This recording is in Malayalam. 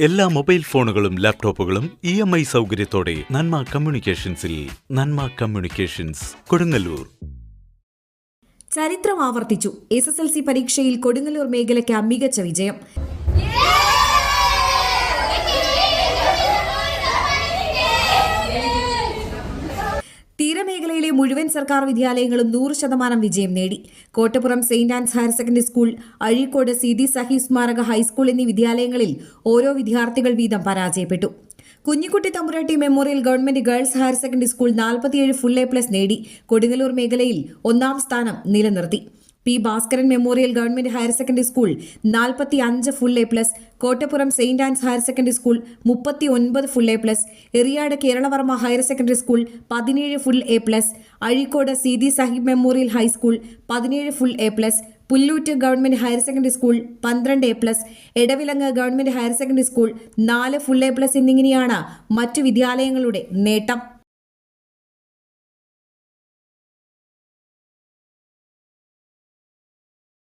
എല്ലാ മൊബൈൽ ഫോണുകളും ലാപ്ടോപ്പുകളും ഇ എം ഐ സൗകര്യത്തോടെ നന്മ കമ്മ്യൂണിക്കേഷൻസിൽ നന്മ കമ്മ്യൂണിക്കേഷൻസ് കൊടുങ്ങല്ലൂർ. ചരിത്രം ആവർത്തിച്ചു. എസ് എസ് എൽ സി പരീക്ഷയിൽ കൊടുങ്ങല്ലൂർ മേഖലയ്ക്ക് മികച്ച വിജയം. തീരമേഖലയിലെ മുഴുവൻ സർക്കാർ വിദ്യാലയങ്ങളും നൂറ് ശതമാനം വിജയം നേടി. Kottappuram saint Ann's higher secondary school Azhikode Seethi Sahib സ്മാരക ഹൈസ്കൂൾ എന്നീ വിദ്യാലയങ്ങളിൽ ഓരോ വിദ്യാർത്ഥികൾ വീതം പരാജയപ്പെട്ടു. Kunhikutty Thampuratti memorial government girls higher secondary school നാൽപ്പത്തിയേഴ് ഫുൾ എ പ്ലസ് നേടി. കൊടുങ്ങല്ലൂർ മേഖലയിൽ ഒന്നാം സ്ഥാനം നിലനിർത്തി. P Bhaskaran memorial government higher secondary school നാൽപ്പത്തി അഞ്ച് full A plus Kottappuram saint Ann's higher secondary school മുപ്പത്തി ഒൻപത് full A plus Eriyad Keralavarma higher secondary school പതിനേഴ് full A plus Azhikode Seethi Sahib memorial high school പതിനേഴ് full A plus Pullut government higher secondary school പന്ത്രണ്ട് A plus Edavilangu government higher secondary school നാല് ഫുൾ എ പ്ലസ് എന്നിങ്ങനെയാണ് മറ്റു വിദ്യാലയങ്ങളുടെ നേട്ടം.